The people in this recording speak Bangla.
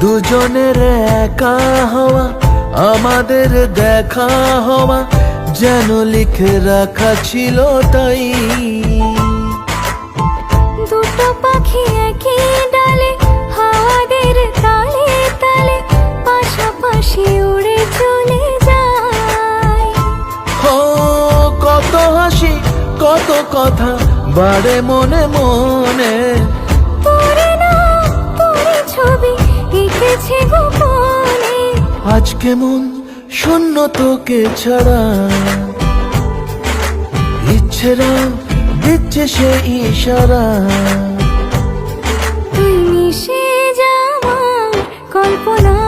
দুজনের একা হওয়া আমাদের দেখা হওয়া যেন লিখে রাখা ছিল তাই। দুটো পাখি একই ডালে হাওয়াদের তালে তালে পাশাপাশি উড়ে চলে যায়। হো কত হাসি কত কথা বাড়ে মনে মনে। তোরে না তোরে ছবি এঁকেছে গোপনে। আজ কেমন শূন্য তোকে ছাড়া। ইচ্ছেরা দিচ্ছে সে ইশারা। তুই মিশে যাওয়া কল্পনা।